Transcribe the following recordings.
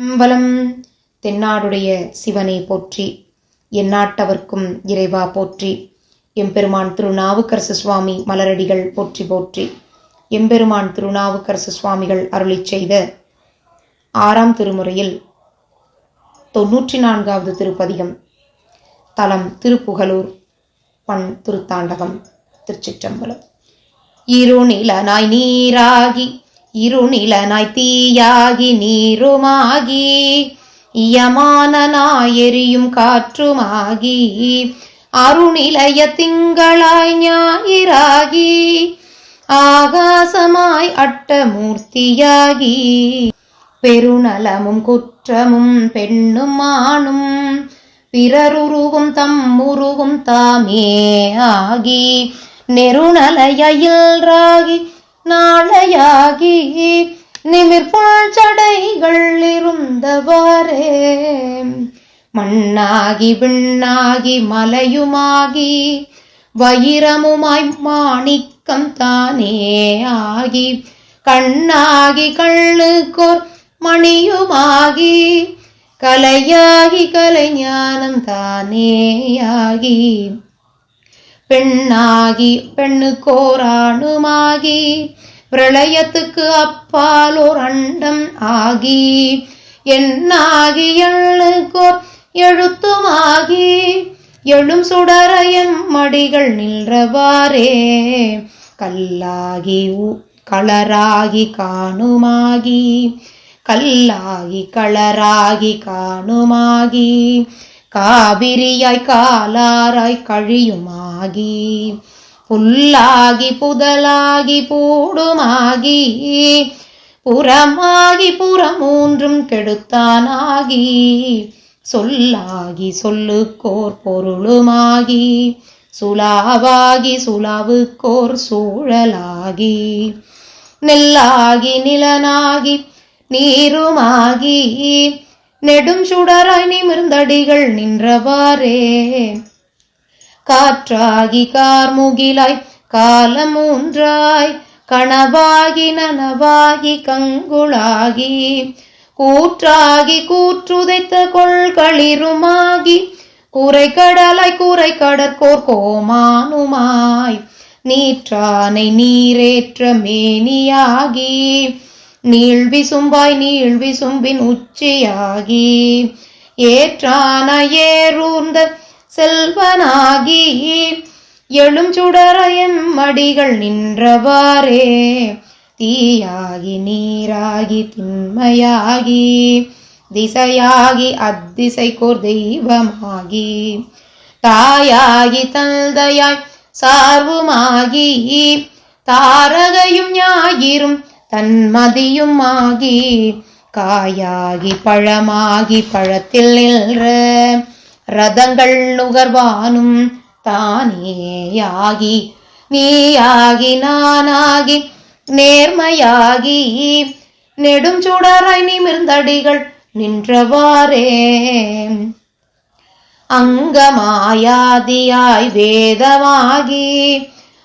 அம்பலம். தென்னாடுடைய சிவனை போற்றி எந்நாட்டவர்க்கும் இறைவா போற்றி எம்பெருமான் திருநாவுக்கரசு சுவாமி மலரடிகள் போற்றி போற்றி எம்பெருமான் திருநாவுக்கரசு சுவாமிகள் அருளி செய்த ஆறாம் திருமுறையில் தொன்னூற்றி நான்காவது திருப்பதிகம் தலம் திருப்புகலூர் பண் திருத்தாண்டகம் திருச்சிற்றம்பலம். இருநிலனாய் நீராகி இருநிலனாய் தீயாகி நீருமாகி இயமானனாய் எரியும் காற்றுமாகி அருணிலய திங்களாய் ஞாயிறாகி ஆகாசமாய் அட்டமூர்த்தியாகி பெருநலமும் குற்றமும் பெண்ணும் ஆணும் பிறருருவும் தம்முருவும் தாமே ஆகி நெருநலையில் ராகி நாளையாகி நிமிர்புள் சடைகள் இருந்தவாறே. மண்ணாகி விண்ணாகி மலையுமாகி வைரமுமாய் மாணிக்கம் தானே ஆகி கண்ணாகி கண்ணுக்கோர் மணியுமாகி கலையாகி கலைஞானம் தானேயாகி பெண்ணாகி பெண்ணுக்கோராணுமாகி பிரளயத்துக்கு அப்பால் ஓர் அண்டம் ஆகி என்னாகி எண்ணுக்கோர் எழுத்துமாகி எழும் சுடரயம் மடிகள் நின்றவாறே கல்லாகி உ- களராகி காணுமாகி கல்லாகி களராகி காணுமாகி காவிரியாய் காலாராய் கழியுமா ஆகி புல்லாகி புதலாகி பூடுமாகி புறமாகி புறமூன்றும் கெடுத்தானாகி சொல்லாகி சொல்லுக்கோர் பொருளுமாகி சுலாவாகி சுலாவுக்கோர் சூழலாகி நெல்லாகி நிலனாகி நீருமாகி நெடும் சுடராய் நிமிர்ந்தடிகள் நின்றவாறே காற்றாகி கார்முகிலாய் காலமூன்றாய் கனவாகி நனவாகி கங்குளாகி கூற்றாகி கூற்றுதைத்த கொள்களிருமாகி குறை கடலாய் குறை கடற்கோர் கோமானுமாய் நீற்றானை நீரேற்ற மேனியாகி நீள் விசும்பாய் நீள் விசும்பின் உச்சியாகி ஏற்றான ஏறூர்ந்த செல்வனாகி எழும் சுடரயம் மடிகள் நின்றவாறே. தீயாகி நீராகி திண்மையாகி திசையாகி அத்திசைக்கோர் தெய்வமாகி. தாயாகி தந்தையாய் சார்வுமாகி தாரகையும் ஞாயிறும் தன்மதியும் ஆகி காயாகி பழமாகி பழத்தில் நின்ற ரதங்கள் நுகர்வானும் தானேயாகி நீயாகி நானாகி நேர்மையாகி நெடும் சுடராய் நிமிர்ந்தடிகள் நின்றவாறே. அங்கமாயாதியாய் வேதமாகி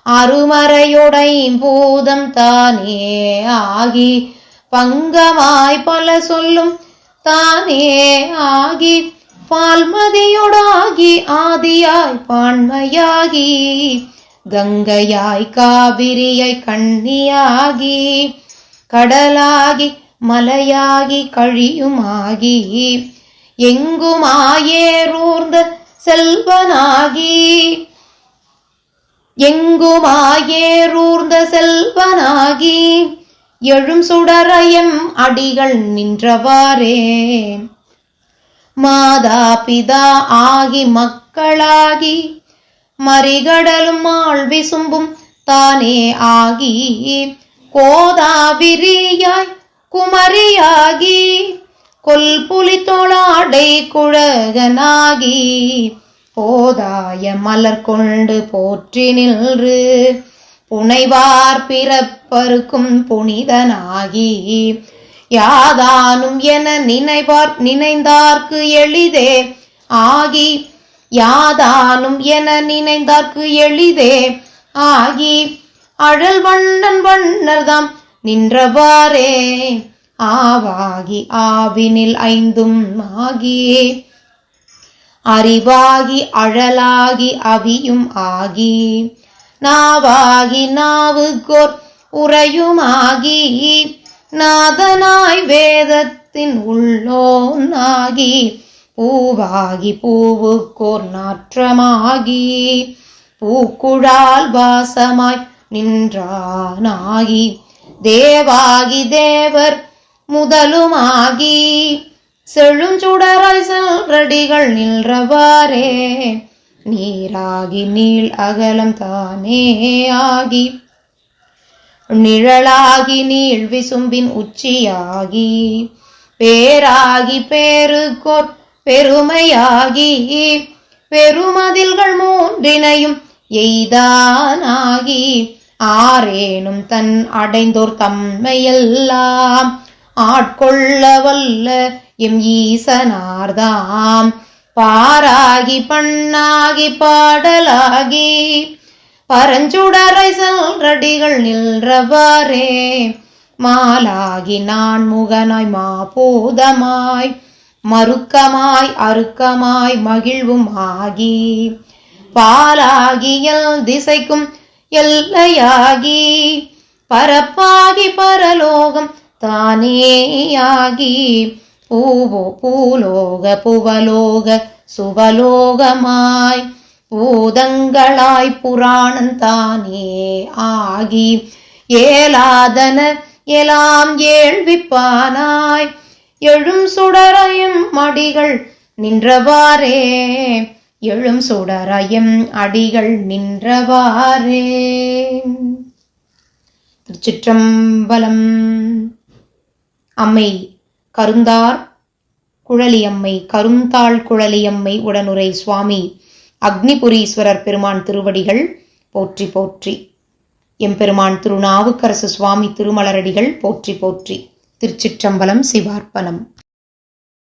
அருமறையுடை பூதம் தானே ஆகி பங்கமாய் பல சொல்லும் தானே ஆகி பால்மதியொடாகி ஆதியாய் பான்மையாகி கங்கையாய் காவிரியாய் கண்ணியாகி கடலாகி மலையாகி கழியுமாகி எங்குமாயேரூர்ந்த செல்வனாகி எங்குமாயேரூர்ந்த செல்வனாகி எழும் சுடரயம் அடிகள் நின்றவாறே. மாதா பிதா ஆகி மக்களாகி மறிகடலும் ஆள் விசும்பும் தானே ஆகி கோதாவிரியாய் குமரியாகி கொல்புலி தோளாடை குழகனாகி போதாய மலர் கொண்டு போற்றி நின்று புனைவார் பிறப்பருக்கும் புனிதனாகி யாதானும் என நினைவார் நினைந்தார்க்கு எளிதே. ஆகி யாதானும் என நினைந்தார்க்கு எளிதே. ஆகி அழல் வண்ணன் வண்ணர்தாம் நின்றவாறே. ஆவாகி ஆவினில் ஐந்தும் ஆகி அறிவாகி அழலாகி அவியும் ஆகி. நாவாகி நாவுக்கோர் உறையுமாகி நாதனாய் வேதத்தின் உள்ளோனாகி பூவாகி பூவுக்கோர் நாற்றமாகி பூக்குழால் வாசமாய் நின்றானாகி தேவாகி தேவர் முதலுமாகி செழுஞ்சுடராய் செல்றடிகள் நின்றவாறே நீராகி நீள் அகலம் தானே ஆகி நிழலாகி நீள் விசும்பின் உச்சியாகி பேராகி பேருக்கோர் பெருமையாகி பெருமதில்கள் மூன்றினையும் எய்தானாகி ஆரேனும் தன் அடைந்தோர் தம்மையெல்லாம் ஆட்கொள்ள வல்ல எம் ஈசனார்தாம். பாராகி பண்ணாகி பாடலாகி பரஞ்சுடரை செல்றடிகள் நின்றவாறே. மாலாகி நான் முகனாய் மாபூதமாய் மறுக்கமாய் அறுக்கமாய் மகிழ்வும் ஆகி பாலாகியல் திசைக்கும் எல்லையாகி. பரப்பாகி பரலோகம் தானேயாகி. பூவோ பூலோக புவலோக சுவலோகமாய். பூதங்களாய் புராணந்தானே ஆகி. ஏலாதன எலாம் ஏழ்விப்பானாய். எழும் சுடரையும் அடிகள் நின்றவாறே. எழும் சுடரையும் அடிகள் நின்றவாறே. திருச்சிற்றம்பலம். அம்மை கருந்தார் குழலியம்மை கருந்தாள் குழலியம்மை உடனுரை சுவாமி அக்னிபுரீஸ்வரர் பெருமான் திருவடிகள் போற்றி போற்றி. எம்பெருமான் திருநாவுக்கரசு சுவாமி திருமலரடிகள் போற்றி போற்றி. திருச்சிற்றம்பலம் சிவார்ப்பணம்.